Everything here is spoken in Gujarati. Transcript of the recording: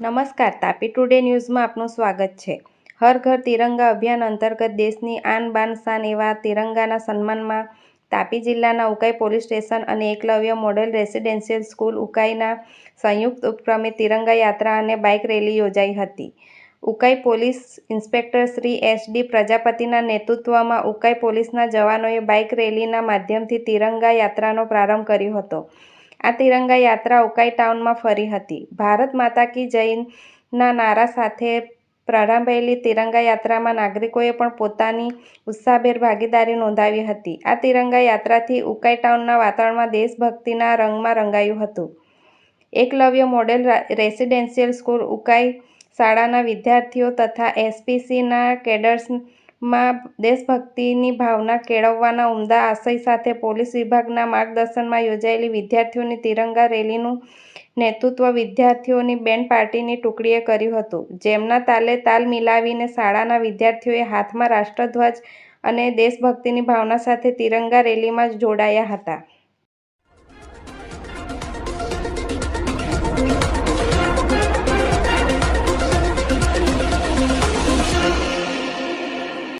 નમસ્કાર, તાપી ટુડે ન્યૂઝમાં આપનું સ્વાગત છે. હર ઘર તિરંગા અભિયાન અંતર્ગત દેશની આન બાન શાન એવા તિરંગાના સન્માનમાં તાપી જિલ્લાના ઉકાઈ પોલીસ સ્ટેશન અને એકલવ્ય મોડેલ રેસિડેન્શિયલ સ્કૂલ ઉકાઈના સંયુક્ત ઉપક્રમે તિરંગા યાત્રા અને બાઇક રેલી યોજાઈ હતી. Ukai police inspector Shri S D પ્રજાપતિના નેતૃત્વમાં ઉકાઈ પોલીસના જવાનોએ બાઇક રેલીના માધ્યમથી તિરંગા યાત્રાનો પ્રારંભ કર્યો હતો. આ તિરંગા યાત્રા ઉકાઈ ટાઉનમાં ફરી હતી? ભારત માતા કી જયના નારા સાથે પ્રારંભાયેલી તિરંગા યાત્રામાં નાગરિકોએ પણ પોતાની ઉત્સાહભેર ભાગીદારી નોંધાવી હતી. આ તિરંગા યાત્રાથી ઉકાઈ ટાઉનના વાતાવરણમાં દેશભક્તિના રંગમાં રંગાયું હતું. Eklavya model residential school Ukai શાળાના વિદ્યાર્થીઓ તથા એસપીસીના કેડટ્સમાં દેશભક્તિની ભાવના કેળવવાના ઉમદા આશય સાથે પોલીસ વિભાગના માર્ગદર્શનમાં યોજાયેલી વિદ્યાર્થીઓની તિરંગા રેલીનું નેતૃત્વ વિદ્યાર્થીઓની બેન્ડ પાર્ટીની ટુકડીએ કર્યું હતું. જેમના તાલે તાલ મિલાવીને શાળાના વિદ્યાર્થીઓએ હાથમાં રાષ્ટ્રધ્વજ અને દેશભક્તિની ભાવના સાથે તિરંગા રેલીમાં જોડાયા હતા.